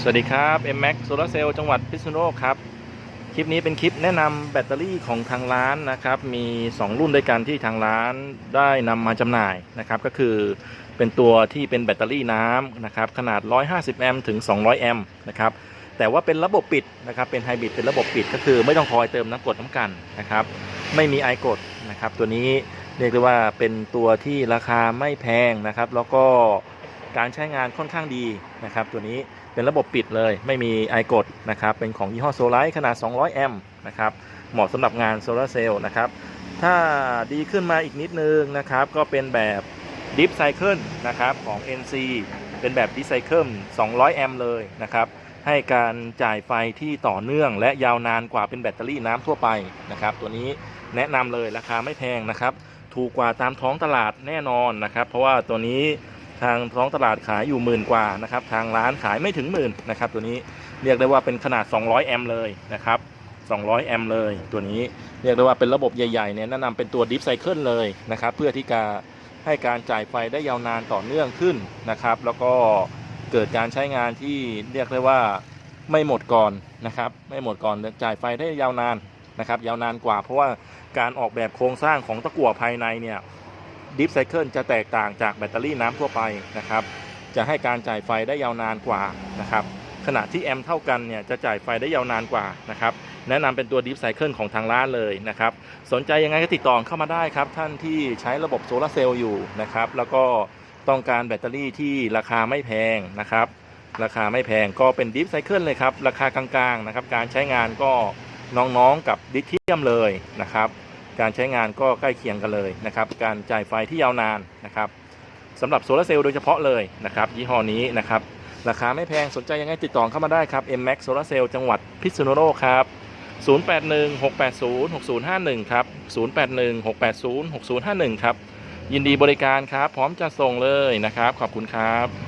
สวัสดีครับ M Max Solar Cell จังหวัดพิษณุโลกครับ คลิปนี้เป็นคลิปแนะนำแบตเตอรี่ของทางร้านนะครับ มี 2 รุ่นด้วยกันที่ทางร้านได้นำมาจำหน่ายนะครับ ก็คือเป็นตัวที่เป็นแบตเตอรี่น้ำนะครับ ขนาด 150 แอมป์ถึง 200 แอมป์นะครับ แต่ว่าเป็นระบบปิดนะครับ เป็นไฮบริด เป็นระบบปิดก็คือไม่ต้องคอยเติมน้ำกรดน้ำกันนะครับ ไม่มีไอกรดนะครับ ตัวนี้เรียกได้ว่าเป็นตัวที่ราคาไม่แพงนะครับ แล้วก็การใช้งานค่อนข้างดีนะครับ ตัวนี้ เป็นระบบปิดเลย ไม่มีไอกดนะครับ เป็นของยี่ห้อโซล r ์ขนาด 200 แอมป์นะครับ เหมาะสำหรับงานโซลาร์เซลล์นะครับ ถ้าดีขึ้นมาอีกนิดนึงนะครับ ก็เป็นแบบดิฟไซเคิลนะครับของ NC เป็นแบบดิไซเคิล200 แอมป์เลยนะครับ ให้การจ่ายไฟที่ต่อเนื่องและยาวนานกว่าเป็นแบตเตอรี่น้ำทั่วไปนะครับ ตัวนี้แนะนำเลยราคาไม่แพงนะครับ ถูกกว่าตามท้องตลาดแน่นอนนะครับ เพราะว่าตัวนี้ ทางท้องตลาดขายอยู่หมื่นกว่านะครับ ทางร้านขายไม่ถึงหมื่นนะครับ ตัวนี้เรียกได้ว่าเป็นขนาด 200 แอมป์เลยนะครับ 200 แอมป์เลย ตัวนี้เรียกได้ว่าเป็นระบบใหญ่ๆเนี่ยแนะนำเป็นตัวดิฟไซเคิลเลยนะครับ เพื่อที่จะให้การจ่ายไฟได้ยาวนานต่อเนื่องขึ้นนะครับ แล้วก็เกิดการใช้งานที่เรียกได้ว่าไม่หมดก่อนนะครับ ไม่หมดก่อนจ่ายไฟได้ยาวนานนะครับ ยาวนานกว่า เพราะว่าการออกแบบโครงสร้างของตะกั่วภายในเนี่ย ดิฟไซเคิลจะแตกต่างจากแบตเตอรี่น้ำทั่วไปนะครับ จะให้การจ่ายไฟได้ยาวนานกว่านะครับขณะที่แอมป์เท่ากันเนี่ยจะจ่ายไฟได้ยาวนานกว่านะครับแนะนำเป็นตัวดิฟไซเคิลของทางร้านเลยนะครับสนใจยังไงก็ติดต่อเข้ามาได้ครับ ท่านที่ใช้ระบบโซลาเซลล์อยู่นะครับแล้วก็ต้องการแบตเตอรี่ที่ราคาไม่แพงนะครับราคาไม่แพงก็เป็นดิฟไซเคิลเลยครับ ราคา กลางๆนะครับการใช้งานก็น้องๆกับดิเทียมเลยนะครับ การใช้งานก็ใกล้เคียงกันเลยนะครับ การจ่ายไฟที่ยาวนานนะครับสำหรับโซลาเซลล์โดยเฉพาะเลยนะครับยี่ห้อนี้นะครับ ราคาไม่แพงสนใจยังไงติดต่อเข้ามาได้ครับ M Max Solar Cell จังหวัดพิษณุโลกครับ 0816806051 ครับ 0816806051 ครับ ยินดีบริการครับ พร้อมจะส่งเลยนะครับ ขอบคุณครับ